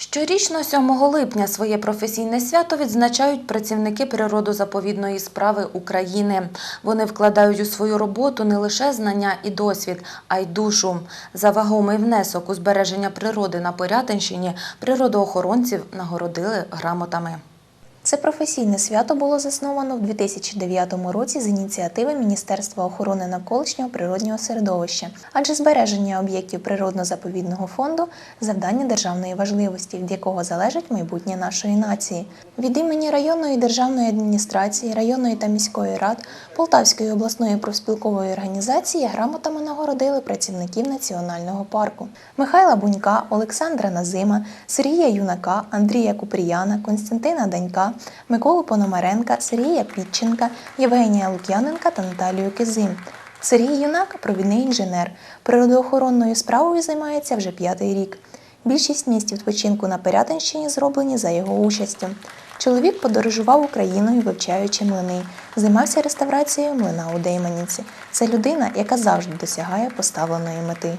Щорічно 7 липня своє професійне свято відзначають працівники природозаповідної справи України. Вони вкладають у свою роботу не лише знання і досвід, а й душу. За вагомий внесок у збереження природи на Порятинщині природоохоронців нагородили грамотами. Це професійне свято було засновано в 2009 році з ініціативи Міністерства охорони навколишнього природнього середовища, адже збереження об'єктів природно-заповідного фонду завдання державної важливості, від якого залежить майбутнє нашої нації. Від імені районної державної адміністрації, районної та міської рад, Полтавської обласної профспілкової організації грамотами нагородили працівників національного парку Михайла Бунька, Олександра Назима, Сергія Юнака, Андрія Купріяна, Константина Данька, Миколу Пономаренка, Сергія Пітченка, Євгенія Лук'яненка та Наталію Кизим. Сергій Юнак провідний інженер. Природоохоронною справою займається вже п'ятий рік. Більшість місць відпочинку на Пирятинщині зроблені за його участю. Чоловік подорожував Україною, вивчаючи млини, займався реставрацією млина у Дейманіці. Це людина, яка завжди досягає поставленої мети.